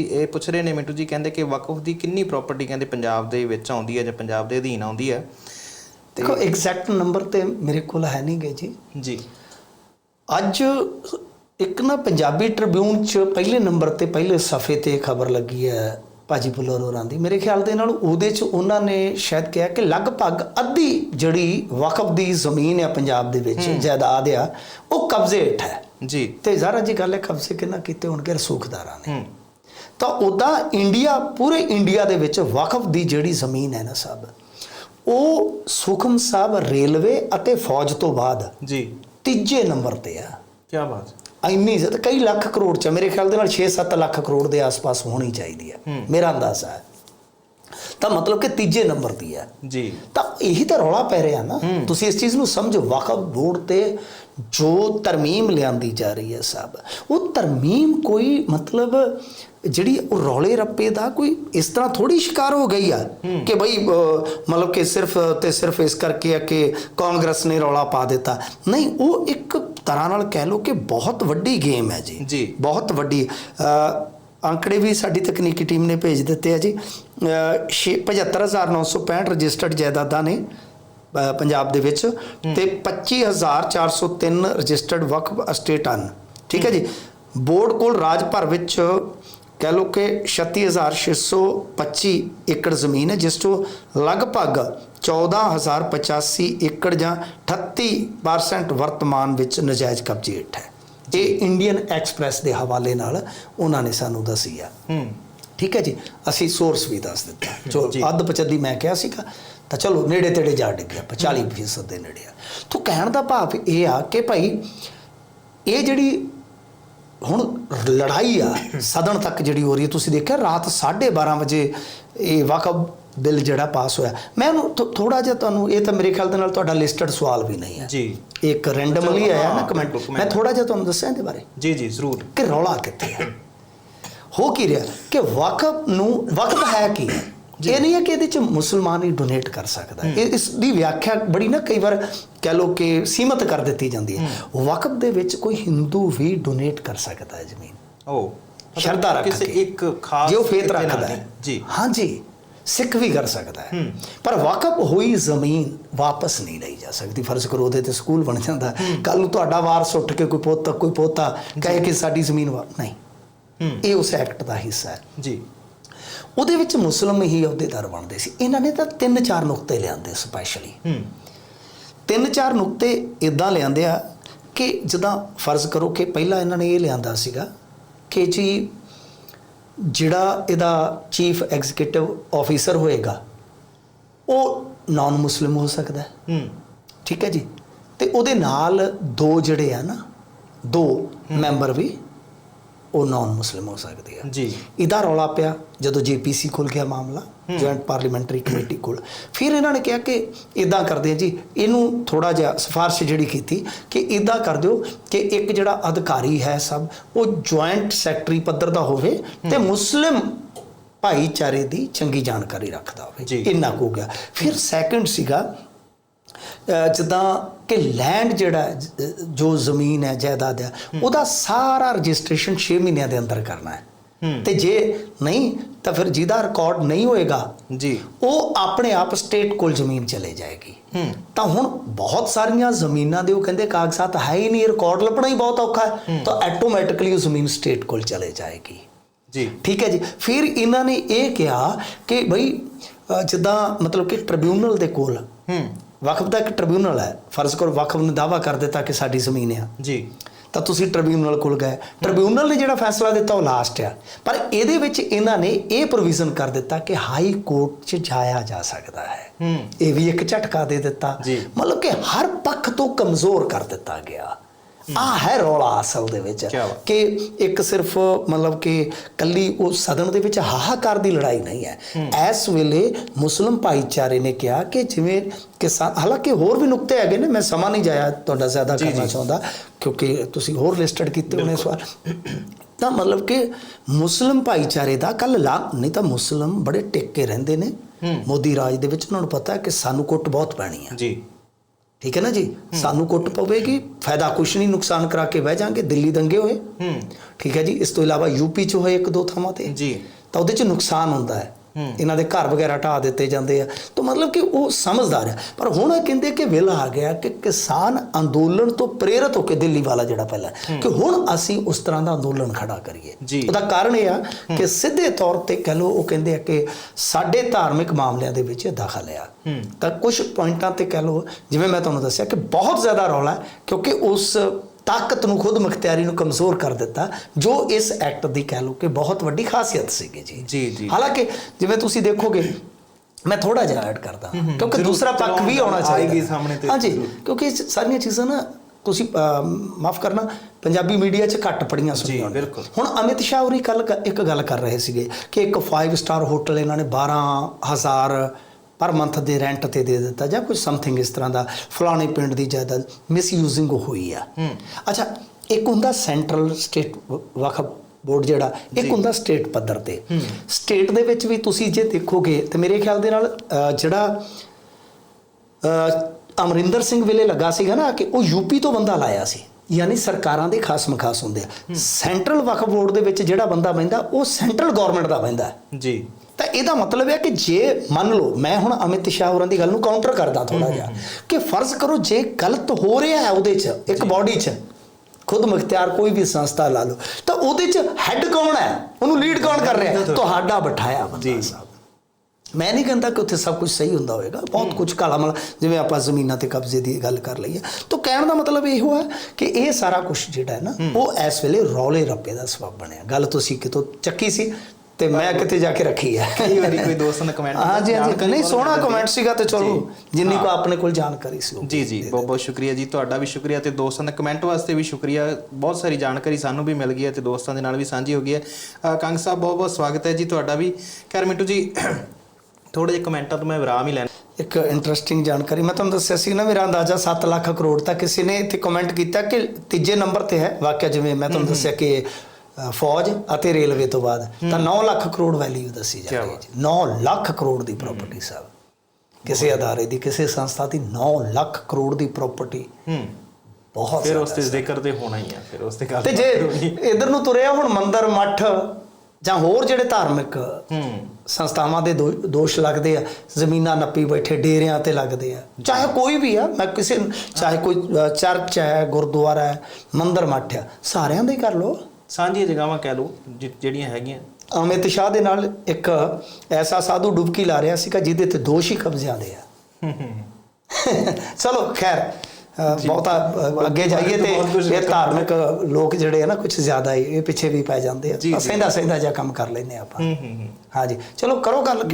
ਇਹ ਪੁੱਛ ਰਹੇ ਨੇ ਮਿੰਟੂ ਜੀ ਕਹਿੰਦੇ ਕਿ ਵਕਫ ਦੀ ਕਿੰਨੀ ਪ੍ਰਾਪਰਟੀ ਕਹਿੰਦੇ ਪੰਜਾਬ ਦੇ ਵਿੱਚ ਆਉਂਦੀ ਹੈ ਜਾਂ ਪੰਜਾਬ ਦੇ ਅਧੀਨ ਆਉਂਦੀ ਹੈ? ਦੇਖੋ ਐਗਜ਼ੈਕਟ ਨੰਬਰ ਤੇ ਮੇਰੇ ਕੋਲ ਹੈ ਨਹੀਂ ਗੇ ਜੀ। ਜੀ। ਅੱਜ ਇੱਕ ਨਾ ਪੰਜਾਬੀ ਟ੍ਰਿਬਿਊਨ ਚ ਪਹਿਲੇ ਨੰਬਰ ਤੇ ਪਹਿਲੇ ਸਫੇ ਤੇ ਖਬਰ ਲੱਗੀ ਹੈ ਭਾਜੀ ਪੁੱਲਰ ਹੋਰਾਂ ਦੀ। ਮੇਰੇ ਖਿਆਲ ਦੇ ਨਾਲ ਉਹਦੇ ਚ ਉਹਨਾਂ ਨੇ ਸ਼ਾਇਦ ਕਿਹਾ ਕਿ ਲਗਭਗ ਅੱਧੀ ਜਿਹੜੀ ਵਕਫ ਦੀ ਜ਼ਮੀਨ ਹੈ ਪੰਜਾਬ ਦੇ ਵਿੱਚ ਜਾਇਦਾਦ ਆ ਉਹ ਕਬਜ਼ੇ ਹੇਠ ਹੈ। ਜੀ। ਤੇ ਜ਼ਾਰਾ ਜੀ ਗੱਲ ਹੈ ਕਬਜ਼ੇ ਕਿੰਨਾ ਕੀਤੇ ਹੋਣਗੇ ਰਸੂਖਦਾਰਾਂ ਨੇ। ਹੂੰ। ਤਾਂ ਉਦਾਂ ਇੰਡੀਆ ਪੂਰੇ ਇੰਡੀਆ ਦੇ ਵਿੱਚ ਵਕਫ ਦੀ ਜਿਹੜੀ ਜ਼ਮੀਨ ਹੈ ਨਾ ਸਭ ਉਹ ਸੁਖਮ ਸਾਹਿਬ ਰੇਲਵੇ ਅਤੇ ਫੌਜ ਤੋਂ ਬਾਅਦ ਜੀ। ਤੀਜੇ ਨੰਬਰ ਤੇ ਆ। ਕੀ ਬਾਤ ਇੰਨੀ ਜ਼ਿਆਦਾ ਕਈ ਲੱਖ ਕਰੋੜ ਚ। ਮੇਰੇ ਖਿਆਲ ਦੇ ਨਾਲ 6-7 ਲੱਖ ਕਰੋੜ ਦੇ ਆਸ-ਪਾਸ ਹੋਣੀ ਚਾਹੀਦੀ ਹੈ। ਮੇਰਾ ਅੰਦਾਜ਼ਾ ਹੈ ਤਾਂ ਮਤਲਬ ਕਿ ਤੀਜੇ ਨੰਬਰ ਦੀ ਹੈ। ਜੀ। ਤਾਂ ਇਹੀ ਤਾਂ ਰੌਲਾ ਪੈ ਰਿਹਾ ਨਾ। ਤੁਸੀਂ ਇਸ ਚੀਜ਼ ਨੂੰ ਸਮਝੋ ਵਕਫ ਬੋਰਡ ਤੇ ਜੋ ਤਰਮੀਮ ਲਿਆਂਦੀ ਜਾ ਰਹੀ ਹੈ ਸਭ ਉਹ ਤਰਮੀਮ ਕੋਈ ਮਤਲਬ ਜਿਹੜੀ ਉਹ ਰੌਲੇ ਰੱਪੇ ਦਾ ਕੋਈ ਇਸ ਤਰ੍ਹਾਂ ਥੋੜੀ ਸ਼ਿਕਾਰ ਹੋ ਗਈ ਆ ਕਿ ਬਈ ਮਤਲਬ ਕਿ ਸਿਰਫ ਤੇ ਸਿਰਫ ਇਸ ਕਰਕੇ ਆ ਕਿ ਕਾਂਗਰਸ ਨੇ ਰੌਲਾ ਪਾ ਦਿੱਤਾ। ਨਹੀਂ ਉਹ ਇੱਕ ਤਰ੍ਹਾਂ ਨਾਲ ਕਹਿ ਲਓ ਕਿ ਬਹੁਤ ਵੱਡੀ ਗੇਮ ਹੈ ਜੀ। ਜੀ। ਬਹੁਤ ਵੱਡੀ। ਅੰਕੜੇ ਵੀ ਸਾਡੀ ਤਕਨੀਕੀ ਟੀਮ ਨੇ ਭੇਜ ਦਿੱਤੇ ਆ ਜੀ। ਅਹ, ਛੇ- 75965 ਰਜਿਸਟਰਡ ਜਾਇਦਾਦਾਂ ਨੇ ਪੰਜਾਬ ਦੇ ਵਿੱਚ ਤੇ 25403 ਰਜਿਸਟਰਡ ਵਕਫ ਅਸਟੇਟ ਹਨ। ਠੀਕ ਹੈ। ਜੀ। ਬੋਰਡ ਕੋਲ ਰਾਜ ਭਰ ਵਿੱਚ ਕਹਿ ਲਓ ਕਿ 36625 ਏਕੜ ਜ਼ਮੀਨ ਹੈ ਜਿਸ ਤੋਂ ਲਗਭਗ 14085 ਏਕੜ ਜਾਂ 38% ਵਰਤਮਾਨ ਵਿੱਚ ਨਜਾਇਜ਼ ਕਬਜ਼ੇ ਹੇਠ ਹੈ। ਇਹ ਇੰਡੀਅਨ ਐਕਸਪ੍ਰੈਸ ਦੇ ਹਵਾਲੇ ਨਾਲ ਉਹਨਾਂ ਨੇ ਸਾਨੂੰ ਦੱਸੀ ਆ ਹੂੰ। ਠੀਕ ਹੈ ਜੀ? ਅਸੀਂ ਸੋਰਸ ਵੀ ਦੱਸ ਦਿੱਤਾ। ਜੋ। ਜੀ। ਅੱਧ ਪਚੱਦੀ ਮੈਂ ਕਿਹਾ ਸੀਗਾ ਤਾਂ ਚਲੋ ਨੇੜੇ ਤੇੜੇ ਜਾ ਡਿੱਗਿਆ 40% ਦੇ ਨੇੜੇ ਆ। ਤੋਂ ਕਹਿਣ ਦਾ ਭਾਵ ਇਹ ਆ ਕਿ ਭਾਈ ਇਹ ਜਿਹੜੀ ਹੁਣ ਲੜਾਈ ਆ ਸਦਨ ਤੱਕ ਜਿਹੜੀ ਹੋ ਰਹੀ ਹੈ ਤੁਸੀਂ ਦੇਖਿਆ ਰਾਤ 12:30 ਵਜੇ ਇਹ ਵਕਫ ਬਿੱਲ ਜਿਹੜਾ ਪਾਸ ਹੋਇਆ। ਮੈਂ ਉਹਨੂੰ ਥੋੜਾ ਜਿਹਾ ਤੁਹਾਨੂੰ ਇਹ ਤਾਂ ਮੇਰੇ ਖਿਆਲ ਦੇ ਨਾਲ ਤੁਹਾਡਾ ਲਿਸਟਡ ਸਵਾਲ ਵੀ ਨਹੀਂ ਹੈ। ਜੀ। ਇੱਕ ਰੈਂਡਮਲੀ ਆਇਆ ਨਾ ਕਮੈਂਟ ਮੈਂ ਥੋੜਾ ਜਿਹਾ ਤੁਹਾਨੂੰ ਦੱਸਿਆ ਇਹਦੇ ਬਾਰੇ? ਜੀ ਜੀ ਜ਼ਰੂਰ। ਕਿ ਰੌਲਾ ਕਿੱਥੇ ਹੈ ਹੋ ਕੀ ਰਿਹਾ? ਕਿ ਵਕਫ ਨੂੰ ਵਕਫ ਹੈ ਕੀ? ਇਹ ਨਹੀਂ ਹੈ ਕਿ ਇਹਦੇ ਚ ਮੁਸਲਮਾਨ ਹੀ ਡੋਨੇਟ ਕਰ ਸਕਦਾ। ਹੈ। ਇਸ ਦੀ ਵਿਆਖਿਆ ਬੜੀ ਨਾ ਕਈ ਵਾਰ ਕਹਿ ਲੋ ਕਿ ਸੀਮਤ ਕਰ ਦਿੱਤੀ ਜਾਂਦੀ ਹੈ। ਵਕਫ ਦੇ ਵਿੱਚ ਕੋਈ ਹਿੰਦੂ ਵੀ ਡੋਨੇਟ ਕਰ ਸਕਦਾ ਹੈ ਜ਼ਮੀਨ। ਉਹ ਸ਼ਰਧਾ ਰੱਖ ਕਿਸੇ ਕੇ। ਇੱਕ ਖਾਸ ਜੇ ਫੇਤ ਰੱਖਦਾ। ਹੈ। ਜੀ। ਹਾਂਜੀ ਸਿੱਖ ਵੀ ਕਰ ਸਕਦਾ ਹੈ। ਪਰ ਵਕਫ ਹੋਈ ਜ਼ਮੀਨ ਵਾਪਸ ਨਹੀਂ ਲਈ ਜਾ ਸਕਦੀ। ਫਰਜ਼ ਕਰੋ ਉਹਦੇ ਤੇ ਸਕੂਲ ਬਣ ਜਾਂਦਾ। ਕੱਲ ਨੂੰ ਤੁਹਾਡਾ ਵਾਰਸ ਉੱਠ ਕੇ ਕੋਈ ਪੋਤਾ ਕੋਈ ਪੋਤਾ ਕਹੇ ਕਿ ਸਾਡੀ ਜ਼ਮੀਨ ਨਹੀਂ। ਹੂੰ। ਇਹ ਉਸ ਐਕਟ ਦਾ ਹਿੱਸਾ ਹੈ। ਜੀ। ਉਹਦੇ ਵਿੱਚ ਮੁਸਲਮ ਹੀ ਅਹੁਦੇਦਾਰ ਬਣਦੇ ਸੀ। ਇਹਨਾਂ ਨੇ ਤਾਂ ਤਿੰਨ ਚਾਰ ਨੁਕਤੇ ਲਿਆਂਦੇ ਸਪੈਸ਼ਲੀ ਹੂੰ। ਤਿੰਨ ਚਾਰ ਨੁਕਤੇ ਇਦਾਂ ਲਿਆਂਦੇ ਆ ਕਿ ਜਦਾਂ ਫਰਜ਼ ਕਰੋ ਕਿ ਪਹਿਲਾਂ ਇਹਨਾਂ ਨੇ ਇਹ ਲਿਆਂਦਾ ਸੀਗਾ ਕਿ ਜੀ ਜਿਹੜਾ ਇਹਦਾ ਚੀਫ ਐਗਜ਼ੀਕਿਊਟਿਵ ਆਫੀਸਰ ਹੋਏਗਾ ਉਹ ਨਾਨ ਮੁਸਲਿਮ ਹੋ ਸਕਦਾ ਹੈ। ਹੂੰ। ਠੀਕ ਹੈ ਜੀ? ਤੇ ਉਹਦੇ ਨਾਲ ਦੋ ਜਿਹੜੇ ਆ ਨਾ ਦੋ ਮੈਂਬਰ ਵੀ ਉਹ ਨਾਨ ਮੁਸਲਿਮ ਹੋ ਸਕਦੇ ਆ ਜੀ। ਇਹਦਾ ਰੌਲਾ ਪਿਆ ਜਦੋਂ ਜੀਪੀਸੀ ਕੋਲ ਗਿਆ ਮਾਮਲਾ ਜੁਆਇੰਟ ਪਾਰਲੀਮੈਂਟਰੀ ਕਮੇਟੀ ਕੋਲ। ਫਿਰ ਇਹਨਾਂ ਨੇ ਕਿਹਾ ਕਿ ਇਦਾਂ ਕਰਦੇ ਆ ਜੀ ਇਹਨੂੰ ਥੋੜਾ ਜਿਹਾ ਸਿਫਾਰਿਸ਼ ਜਿਹੜੀ ਕੀਤੀ ਕਿ ਇਦਾਂ ਕਰ ਦਿਓ ਕਿ ਇੱਕ ਜਿਹੜਾ ਅਧਿਕਾਰੀ ਹੈ ਸਭ ਉਹ ਜੁਆਇੰਟ ਸੈਕਟਰੀ ਪੱਧਰ ਦਾ ਹੋਵੇ ਤੇ ਮੁਸਲਿਮ ਭਾਈਚਾਰੇ ਦੀ ਚੰਗੀ ਜਾਣਕਾਰੀ ਰੱਖਦਾ ਹੋਵੇ। ਇੰਨਾ ਕੁ ਗਿਆ। ਫਿਰ ਸੈਕੰਡ ਸੀਗਾ ਜਿੱਦਾਂ ਕਿ ਲੈਂਡ ਜਿਹੜਾ ਜ- ਜ਼ਮੀਨ ਹੈ ਜਾਇਦਾਦ ਹੈ ਉਹਦਾ ਸਾਰਾ ਰਜਿਸਟ੍ਰੇਸ਼ਨ 6 ਮਹੀਨਿਆਂ ਦੇ ਅੰਦਰ ਕਰਨਾ ਹੈ। ਤੇ ਜੇ ਨਹੀਂ ਤਾਂ ਫਿਰ ਜਿਹਦਾ ਰਿਕਾਰਡ ਨਹੀਂ ਹੋਏਗਾ ਜੀ। ਉਹ ਆਪਣੇ ਆਪ ਸਟੇਟ ਕੋਲ ਜ਼ਮੀਨ ਚਲੇ ਜਾਏਗੀ। ਤਾਂ ਹੁਣ ਬਹੁਤ ਸਾਰੀਆਂ ਜ਼ਮੀਨਾਂ ਦੇ ਉਹ ਕਹਿੰਦੇ ਕਾਗਜ਼ਾਤ ਹੈ ਹੀ ਨਹੀਂ ਰਿਕਾਰਡ ਲੱਭਣਾ ਹੀ ਬਹੁਤ ਔਖਾ ਹੈ। ਤਾਂ ਆਟੋਮੈਟਿਕਲੀ ਉਹ ਜ਼ਮੀਨ ਸਟੇਟ ਕੋਲ ਚਲੇ ਜਾਏਗੀ। ਜੀ। ਠੀਕ ਹੈ ਜੀ। ਫਿਰ ਇਹਨਾਂ ਨੇ ਇਹ ਕਿਹਾ ਕਿ ਅ, ਜਿੱਦਾਂ ਮਤਲਬ ਕਿ ਟ੍ਰਿਬਿਊਨਲ ਦੇ ਕੋਲ ਹੂੰ। ਵਕਫ ਦਾ ਇੱਕ ਟ੍ਰਿਬਿਊਨਲ ਹੈ। ਫਰਜ਼ ਕਰੋ ਵਕਫ ਨੇ ਦਾਵਾ ਕਰ ਦਿੱਤਾ ਕਿ ਸਾਡੀ ਜ਼ਮੀਨ ਆ। ਜੀ। ਤਾਂ ਤੁਸੀਂ ਟ੍ਰਿਬਿਊਨਲ ਕੋਲ ਗਏ। ਟ੍ਰਿਬਿਊਨਲ ਨੇ ਜਿਹੜਾ ਫੈਸਲਾ ਦਿੱਤਾ ਉਹ ਲਾਸਟ ਆ। ਪਰ ਇਹਦੇ ਵਿੱਚ ਇਹਨਾਂ ਨੇ ਇਹ ਪ੍ਰੋਵੀਜ਼ਨ ਕਰ ਦਿੱਤਾ ਕਿ ਹਾਈ ਕੋਰਟ 'ਚ ਜਾਇਆ ਜਾ ਸਕਦਾ ਹੈ। ਹੂੰ। ਇਹ ਵੀ ਇੱਕ ਝਟਕਾ ਦੇ ਦਿੱਤਾ। ਮਤਲਬ ਕਿ ਹਰ ਪੱਖ ਤੋਂ ਕਮਜ਼ੋਰ ਕਰ ਦਿੱਤਾ ਗਿਆ। ਆ ਹੈ ਰੌਲਾ ਅਸਲ ਦੇ ਵਿੱਚ। ਕਿ ਇੱਕ ਸਿਰਫ ਮਤਲਬ ਕਿ ਕੱਲੀ ਉਹ ਸਦਨ ਦੇ ਵਿੱਚ ਹਾਹਾਕਾਰ ਦੀ ਲੜਾਈ ਨਹੀਂ ਹੈ। ਇਸ ਵੇਲੇ ਮੁਸਲਮ ਭਾਈਚਾਰੇ ਨੇ ਕਿਹਾ ਕਿ ਜਿਵੇਂ ਕਿਸਾਨ ਹਾਲਾਂਕਿ ਹੋਰ ਵੀ ਨੁਕਤੇ ਹੈਗੇ ਨੇ ਮੈਂ ਸਮਾਂ ਨਹੀਂ ਜਾਇਆ ਤੁਹਾਡਾ ਜ਼ਿਆਦਾ ਕਰਨਾ। ਚਾਹੁੰਦਾ ਕਿਉਂਕਿ ਤੁਸੀਂ ਹੋਰ ਲਿਸਟਡ ਕੀਤੇ ਹੋਣੇ ਸਵਾਲ ਤਾਂ ਮਤਲਬ ਕਿ ਮੁਸਲਮ ਭਾਈਚਾਰੇ ਦਾ ਕੱਲ ਲਾ ਨਹੀਂ ਤਾਂ ਮੁਸਲਮ ਬੜੇ ਟਿਕ ਰਹਿੰਦੇ ਨੇ। ਮੋਦੀ ਰਾਜ ਦੇ ਵਿੱਚ ਉਹਨਾਂ ਨੂੰ ਪਤਾ ਹੈ ਕਿ ਸਾਨੂੰ ਕੁੱਟ ਬਹੁਤ ਪੈਣੀ ਹੈ। ਜੀ। ਠੀਕ ਹੈ ਨਾ ਜੀ? ਸਾਨੂੰ ਕੁੱਟ ਪਵੇਗੀ ਫਾਇਦਾ ਕੁਛ ਨਹੀਂ ਨੁਕਸਾਨ ਕਰਾ ਕੇ ਬਹਿ ਜਾਾਂਗੇ ਦਿੱਲੀ ਦੰਗੇ ਹੋਏ। ਹੂੰ। ਠੀਕ ਹੈ ਜੀ? ਇਸ ਤੋਂ ਇਲਾਵਾ ਯੂਪੀ ਚ ਹੋਏ ਇੱਕ ਦੋ ਥਾਵਾਂ ਤੇ। ਜੀ। ਤਾਂ ਉਹਦੇ ਚ ਨੁਕਸਾਨ ਹੁੰਦਾ ਹੈ ਹੂੰ। ਇਹਨਾਂ ਦੇ ਘਰ ਵਗੈਰਾ ਢਾਹ ਦਿੱਤੇ ਜਾਂਦੇ ਆ। ਤਾਂ ਮਤਲਬ ਕਿ ਉਹ ਸਮਝਦਾਰ ਹੈ ਪਰ ਹੁਣ ਇਹ ਕਹਿੰਦੇ ਕਿ ਵੇਲਾ ਆ ਗਿਆ ਕਿ ਕਿਸਾਨ ਅੰਦੋਲਨ ਤੋਂ ਪ੍ਰੇਰਿਤ ਹੋ ਕੇ ਦਿੱਲੀ ਵਾਲਾ ਜਿਹੜਾ ਪਹਿਲਾਂ ਕਿ ਹੁਣ ਅਸੀਂ ਉਸ ਤਰ੍ਹਾਂ ਦਾ ਅੰਦੋਲਨ ਖੜਾ ਕਰੀਏ। ਉਹਦਾ ਕਾਰਨ ਇਹ ਆ ਕਿ ਸਿੱਧੇ ਤੌਰ ਤੇ ਕਹ ਲਓ ਉਹ ਕਹਿੰਦੇ ਆ ਕਿ ਸਾਡੇ ਧਾਰਮਿਕ ਮਾਮਲਿਆਂ ਦੇ ਵਿੱਚ ਦਖਲ ਆ। ਤਾਂ ਕੁਝ ਪੁਆਇੰਟਾਂ ਤੇ ਕਹ ਲਓ ਜਿਵੇਂ ਮੈਂ ਤੁਹਾਨੂੰ ਦੱਸਿਆ ਕਿ ਬਹੁਤ ਜ਼ਿਆਦਾ ਰੌਲਾ ਹੈ ਕਿਉਂਕਿ ਉਸ ਤਾਕਤ ਨੂੰ ਖੁਦ ਮੁਖਤਿਆਰੀ ਨੂੰ ਕਮਜ਼ੋਰ ਕਰ ਦਿੱਤਾ ਜੋ ਇਸ ਐਕਟ ਦੀ ਕਹਿ ਲਓ ਕਿ ਬਹੁਤ ਵੱਡੀ ਖਾਸੀਅਤ ਸੀਗੀ ਜੀ ਜੀ, ਜੀ। ਹਾਲਾਂਕਿ ਜਿਵੇਂ ਤੁਸੀਂ ਦੇਖੋਗੇ ਮੈਂ ਥੋੜਾ ਜਿਹਾ ਐਡ ਕਰਦਾ ਕਿਉਂਕਿ ਦੂਸਰਾ ਪੱਖ ਵੀ ਆਉਣਾ ਚਾਹੀਦਾ ਸਾਹਮਣੇ ਤੇ ਹਾਂਜੀ। ਕਿਉਂਕਿ ਸਾਰੀਆਂ ਚੀਜ਼ਾਂ ਨਾ ਤੁਸੀਂ ਮਾਫ ਕਰਨਾ ਪੰਜਾਬੀ ਮੀਡੀਆ 'ਚ ਘੱਟ ਪੜੀਆਂ ਸੁਣੀਆਂ। ਬਿਲਕੁਲ। ਹੁਣ ਅਮਿਤ ਸ਼ਾਹ ਹੋਰੀ ਕੱਲ ਇੱਕ ਗੱਲ ਕਰ ਰਹੇ ਸੀਗੇ ਕਿ ਇੱਕ 5 ਸਟਾਰ ਹੋਟਲ ਇਹਨਾਂ ਨੇ 12000 ਪਰ ਮੰਥ ਦੇ ਰੈਂਟ ਤੇ ਦੇ ਦਿੱਤਾ ਜਾਂ ਕੁਝ ਸਮਥਿੰਗ ਇਸ ਤਰ੍ਹਾਂ ਦਾ ਫਲਾਣੇ ਪਿੰਡ ਦੀ ਜਾਇਦਾਦ ਮਿਸਯੂਜ਼ਿੰਗ ਹੋਈ ਆ। ਅੱਛਾ ਇੱਕ ਹੁੰਦਾ ਸੈਂਟਰਲ ਸਟੇਟ ਵਕਫ ਬੋਰਡ ਜਿਹੜਾ ਇੱਕ ਹੁੰਦਾ ਸਟੇਟ ਪੱਧਰ ਤੇ। ਸਟੇਟ ਦੇ ਵਿੱਚ ਵੀ ਤੁਸੀਂ ਜੇ ਦੇਖੋਗੇ ਤੇ ਮੇਰੇ ਖਿਆਲ ਦੇ ਨਾਲ ਜਿਹੜਾ ਅਮਰਿੰਦਰ ਸਿੰਘ ਵੇਲੇ ਲੱਗਾ ਸੀਗਾ ਨਾ ਕਿ ਉਹ ਯੂਪੀ ਤੋਂ ਬੰਦਾ ਲਾਇਆ ਸੀ। ਯਾਨੀ ਸਰਕਾਰਾਂ ਦੇ ਖਾਸ ਮਖਾਸ ਹੁੰਦੇ ਆ। ਸੈਂਟਰਲ ਵਕਫ ਬੋਰਡ ਦੇ ਵਿੱਚ ਜਿਹੜਾ ਬੰਦਾ ਬੈਂਦਾ ਉਹ ਸੈਂਟਰਲ ਗਵਰਨਮੈਂਟ ਦਾ ਬੈਂਦਾ ਜੀ। ਤਾਂ ਇਹਦਾ ਮਤਲਬ ਹੈ ਕਿ ਜੇ ਮੰਨ ਲਓ ਮੈਂ ਹੁਣ ਅਮਿਤ ਸ਼ਾਹ ਹੋਰਾਂ ਦੀ ਗੱਲ ਨੂੰ ਕਾਊਂਟਰ ਕਰਦਾ ਥੋੜਾ ਜਿਹਾ ਕਿ ਫਰਜ਼ ਕਰੋ ਜੇ ਗਲਤ ਹੋ ਰਿਹਾ ਹੈ ਉਹਦੇ 'ਚ ਇੱਕ ਬਾਡੀ 'ਚ ਖੁਦ ਮੁਖਤਿਆਰ ਕੋਈ ਵੀ ਸੰਸਥਾ ਲਾ ਲਓ ਤਾਂ ਉਹਦੇ 'ਚ ਹੈੱਡ ਕੌਣ ਹੈ? ਉਹਨੂੰ ਲੀਡ ਕੌਣ ਕਰ ਰਿਹਾ ਹੈ? ਤੁਹਾਡਾ ਬਿਠਾਇਆ ਬੰਦਾ ਜੀ। ਸਾਹਿਬ। ਮੈਂ ਨਹੀਂ ਕਹਿੰਦਾ ਕਿ ਉੱਥੇ ਸਭ ਕੁਝ ਸਹੀ ਹੁੰਦਾ ਹੋਵੇਗਾ ਬਹੁਤ ਕੁਝ ਕਾਲਾ ਮਲਾ ਜਿਵੇਂ ਆਪਾਂ ਜ਼ਮੀਨਾਂ ਤੇ ਕਬਜ਼ੇ ਦੀ ਗੱਲ ਕਰ ਲਈਏ। ਤਾਂ ਕਹਿਣ ਦਾ ਮਤਲਬ ਇਹ ਹੋਇਆ ਕਿ ਇਹ ਸਾਰਾ ਕੁਝ ਜਿਹੜਾ ਹੈ ਨਾ ਉਹ ਇਸ ਵੇਲੇ ਰੌਲੇ ਰੱਪੇ ਦਾ ਸਬਬ ਬਣਿਆ। ਗੱਲ ਤੁਸੀਂ ਕਿਤੋਂ ਚੱਕੀ ਸੀ ਤੇ ਮੈਂ ਕਿਤੇ ਜਾ ਕੇ ਰੱਖੀ ਹੈ? ਕਈ ਵਾਰੀ ਕੋਈ ਦੋਸਤ ਨੇ ਕਮੈਂਟ ਹਾਂਜੀ ਹਾਂਜੀ। ਨਹੀਂ ਸੋਹਣਾ ਕਮੈਂਟ ਸੀਗਾ ਤੇ ਚਲੋ ਜੀ। ਜਿੰਨੀ ਕੋ ਹਾਂ। ਆਪਣੇ ਕੋਲ ਜਾਣਕਾਰੀ ਸੀ ਜੀ ਜੀ। ਬਹੁਤ ਬਹੁਤ ਸ਼ੁਕਰੀਆ ਜੀ। ਤੁਹਾਡਾ ਵੀ ਸ਼ੁਕਰੀਆ ਤੇ ਦੋਸਤਾਂ ਦੇ ਕਮੈਂਟ ਵਾਸਤੇ ਵੀ ਸ਼ੁਕਰੀਆ। ਬਹੁਤ ਸਾਰੀ ਜਾਣਕਾਰੀ ਸਾਨੂੰ ਵੀ ਮਿਲ ਗਈ ਹੈ ਤੇ ਦੋਸਤਾਂ ਦੇ ਨਾਲ ਵੀ ਸਾਂਝੀ ਹੋ ਗਈ ਹੈ। ਕੰਗ ਸਾਹਿਬ ਬਹੁਤ ਬਹੁਤ ਸਵਾਗਤ ਹੈ ਜੀ ਤੁਹਾਡਾ ਵੀ। ਖੈਰ ਮਿੰਟੂ ਜੀ ਥੋੜੇ ਜਿਹੇ ਕਮੈਂਟਾਂ ਤੋਂ ਮੈਂ ਵਿਰਾਮ ਹੀ ਲੈਣਾ। ਇੱਕ ਇੰਟਰਸਟਿੰਗ ਜਾਣਕਾਰੀ। ਮੈਂ ਤੁਹਾਨੂੰ ਦੱਸਿਆ ਸੀ ਨਾ ਮੇਰਾ ਅੰਦਾਜ਼ਾ 7 ਲੱਖ ਕਰੋੜ ਤਾਂ ਕਿਸੇ ਨੇ ਇੱਥੇ ਕਮੈਂਟ ਕੀਤਾ ਕਿ ਤੀਜੇ ਨੰਬਰ ਤੇ ਹੈ। ਵਾਕਿਆ ਜਿਵੇਂ ਮੈਂ ਤੁਹਾਨੂੰ ਦੱਸਿਆ ਕਿ ਫੌਜ ਅਤੇ ਰੇਲਵੇ ਤੋਂ ਬਾਅਦ। ਤਾਂ 9 ਲੱਖ ਕਰੋੜ ਵੈਲਿਊ ਦੱਸੀ ਜਾ ਕਿਆ ਰਹੀ ਹੈ ਬਾਤ। ਜੀ। 9 ਲੱਖ ਕਰੋੜ ਦੀ ਪ੍ਰਾਪਰਟੀ ਸਾਹਿਬ। ਕਿਸੇ ਅਦਾਰੇ ਦੀ ਕਿਸੇ ਸੰਸਥਾ ਦੀ 9 ਲੱਖ ਕਰੋੜ ਦੀ ਪ੍ਰਾਪਰਟੀ ਹੂੰ। ਬਹੁਤ ਫਿਰ ਉਸ ਤੇ ਜ਼ਿਕਰ ਤੇ ਹੋਣਾ ਹੀ ਆ ਫਿਰ ਉਸ ਤੇ ਗੱਲ ਤੇ ਜੇ ਇਧਰ ਨੂੰ ਤੁਰਿਆ ਹੁਣ ਮੰਦਰ ਮੱਠ ਜਾਂ ਹੋਰ ਜਿਹੜੇ ਧਾਰਮਿਕ ਹੂੰ। ਸੰਸਥਾਵਾਂ ਦੇ ਦੋਸ਼ ਲੱਗਦੇ ਆ ਜ਼ਮੀਨਾਂ ਨੱਪੀ ਬੈਠੇ ਡੇਰਿਆਂ ਤੇ ਲੱਗਦੇ ਆ। ਚਾਹੇ ਕੋਈ ਵੀ ਆ ਮੈਂ ਕਿਸੇ ਚਾਹੇ ਕੋਈ ਚਰਚ ਹੈ ਗੁਰਦੁਆਰਾ ਹੈ ਮੰਦਰ ਮੱਠ ਆ ਸਾਰਿਆਂ ਦੇ ਕਰ ਲੋ ਸਾਂਝੀਆਂ ਜਗ੍ਹਾਵਾਂ ਕਹਿ ਲਓ ਜਿ- ਜਿਹੜੀਆਂ ਹੈਗੀਆਂ। ਅਮਿਤ ਸ਼ਾਹ ਦੇ ਨਾਲ ਇੱਕ ਐਸਾ ਸਾਧੂ ਡੁਬਕੀ ਲਾ ਰਿਹਾ ਸੀਗਾ ਜਿਹਦੇ ਤੇ ਦੋਸ਼ ਹੀ ਕਬਜ਼ਿਆਂ ਦੇ ਆ। ਚਲੋ ਖੈਰ ਅ, ਬਹੁਤਾ ਅ, ਅੱਗੇ ਜਾਈਏ ਤੇ ਬਹੁਤ ਇਹ ਧਾਰਮਿਕ ਲੋਕ ਜਿਹੜੇ ਆ ਨਾ ਕੁਝ ਜ਼ਿਆਦਾ ਹੀ ਇਹ ਪਿੱਛੇ ਵੀ ਪੈ ਜਾਂਦੇ ਆ। ਜੀ। ਸਹਿੰਦਾ ਸਹਿੰਦਾ ਜਿਹਾ ਕੰਮ ਕਰ ਲੈਂਦੇ ਆ ਆਪਾਂ। ਹੂੰ ਹੂੰ ਹੂੰ। ਹਾਂਜੀ। ਚਲੋ ਕਰੋ ਗੱਲ।